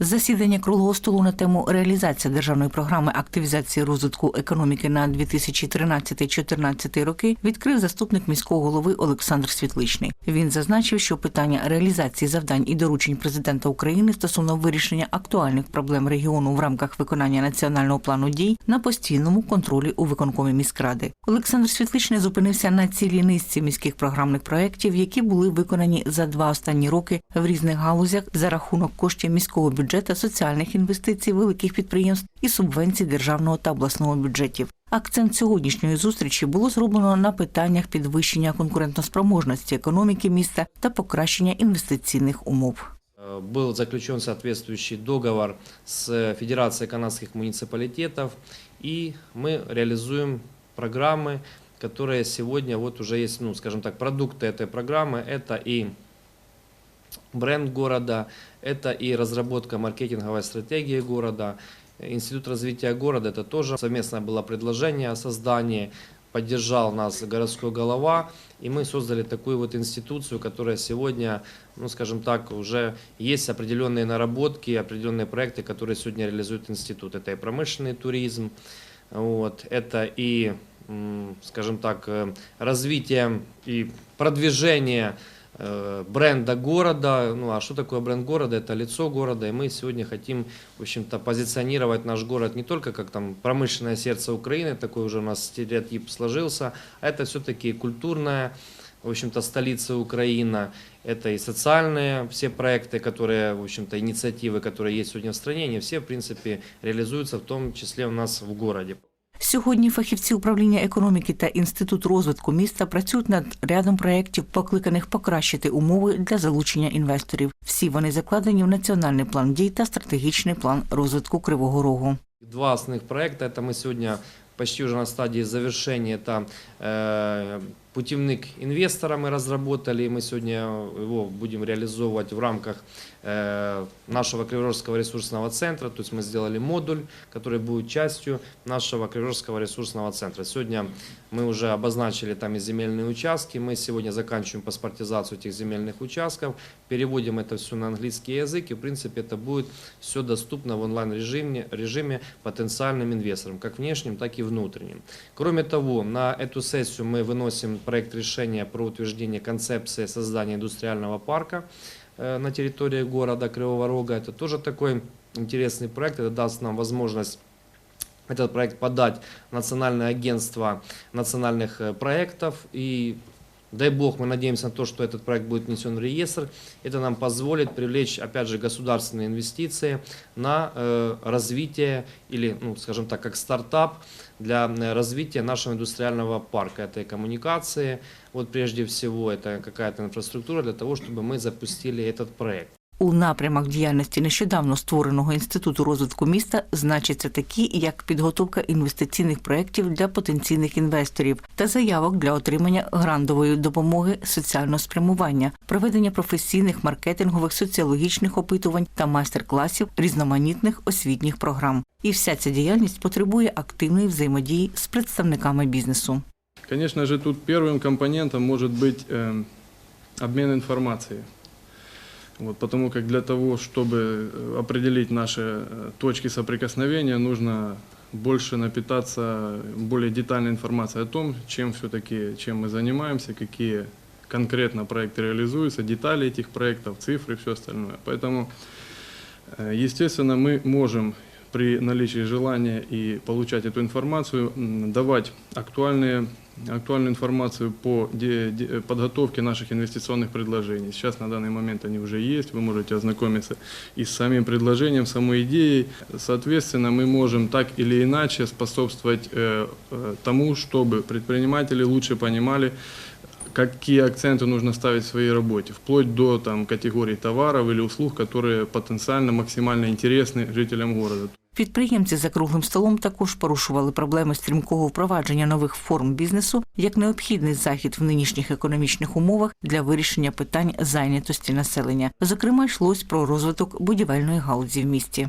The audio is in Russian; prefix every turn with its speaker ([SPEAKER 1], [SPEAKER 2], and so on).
[SPEAKER 1] Засідання круглого столу на тему реалізація державної програми активізації розвитку економіки на 2013-2014 роки відкрив заступник міського голови Олександр Світличний. Він зазначив, що питання реалізації завдань і доручень президента України стосовно вирішення актуальних проблем регіону в рамках виконання національного плану дій на постійному контролі у виконкомі міськради. Олександр Світличний зупинився на цілій низці міських програмних проєктів, які були виконані за два останні роки в різних галузях за рахунок коштів міського бюджету, соціальних інвестицій, великих підприємств і субвенцій державного та обласного бюджетів. Акцент сьогоднішньої зустрічі було зроблено на питаннях підвищення конкурентоспроможності економіки міста та покращення інвестиційних умов.
[SPEAKER 2] Э, Был заключен соответствующий договор с Федерацией канадских муниципалитетов, и мы реализуем программы, которые сегодня вот уже есть, ну, скажем так, продукты этой программы. Это и бренд города, это и разработка маркетинговой стратегии города. Институт развития города, это тоже совместное было предложение о создании, поддержал нас городской голова, и мы создали такую вот институцию, которая сегодня, ну скажем так, уже есть определенные наработки, определенные проекты, которые сегодня реализует институт. Это и промышленный туризм, вот, это и, скажем так, э, развитие и продвижение бренда города. Ну а что такое бренд города? Это лицо города. И мы сегодня хотим, в общем-то, позиционировать наш город не только как там промышленное сердце Украины, такой уже у нас стереотип сложился, а это все-таки культурная, в общем-то, столица Украины. Это и социальные все проекты, которые, в общем-то, инициативы, которые есть сегодня в стране, они все, в принципе, реализуются, в том числе у нас в городе.
[SPEAKER 1] Сьогодні фахівці управління економіки та інститут розвитку міста працюють над рядом проєктів, покликаних покращити умови для залучення інвесторів. Всі вони закладені в національний план дій та стратегічний план розвитку Кривого Рогу.
[SPEAKER 2] Два основных проекта. Это мы сегодня почти уже на стадии завершения. Это э, путевник инвестора мы разработали. и Мы сегодня его будем реализовывать в рамках э, нашего Криворожского ресурсного центра. То есть мы сделали модуль, который будет частью нашего Криворожского ресурсного центра. Сегодня мы уже обозначили там и земельные участки. Мы сегодня заканчиваем паспортизацию этих земельных участков, переводим это все на английский язык. И в принципе это будет все доступно в онлайн-режиме режиме потенциальным инвесторам, как внешним, так и внутренним. Кроме того, на эту сессию мы выносим проект решения про утверждение концепции создания индустриального парка э, на территории города Кривого Рога. Это тоже такой интересный проект. Это даст нам возможность этот проект подать в Национальное агентство национальных э, проектов. И дай бог, мы надеемся на то, что этот проект будет внесен в реестр. Это нам позволит привлечь, опять же, государственные инвестиции на э, развитие или, ну, скажем так, как стартап для э, развития нашего индустриального парка. Это и коммуникации, вот прежде всего, это какая-то інфраструктура для того, чтобы мы запустили этот проект.
[SPEAKER 1] У напрямах діяльності нещодавно створеного інституту розвитку міста значаться такі, як підготовка інвестиційних проєктів для потенційних інвесторів та заявок для отримання грантової допомоги соціального спрямування, проведення професійних маркетингових соціологічних опитувань та майстер-класів різноманітних освітніх програм. І вся ця діяльність потребує активної взаємодії з представниками бізнесу.
[SPEAKER 3] Конечно же, тут первым компонентом может быть э, обмен информацией. Вот, потому как для того, чтобы э, определить наши э, точки соприкосновения, нужно больше напитаться более детальной информацией о том, чем все-таки, чем мы занимаемся, какие конкретно проекты реализуются, детали этих проектов, цифры, все остальное. Поэтому, э, естественно, мы можем при наличии желания и получать эту информацию, давать актуальные, актуальную информацию по де- де- подготовке наших инвестиционных предложений. Сейчас на данный момент они уже есть, вы можете ознакомиться и с самим предложением, самой идеей. Соответственно, мы можем так или иначе способствовать э, э, тому, чтобы предприниматели лучше понимали, какие акценты нужно ставить в своей работе, вплоть до там, категорий товаров или услуг, которые потенциально максимально интересны жителям города.
[SPEAKER 1] Підприємці за круглим столом також порушували проблеми стрімкого впровадження нових форм бізнесу як необхідний захід в нинішніх економічних умовах для вирішення питань зайнятості населення. Зокрема, йшлось про розвиток будівельної галузі в місті.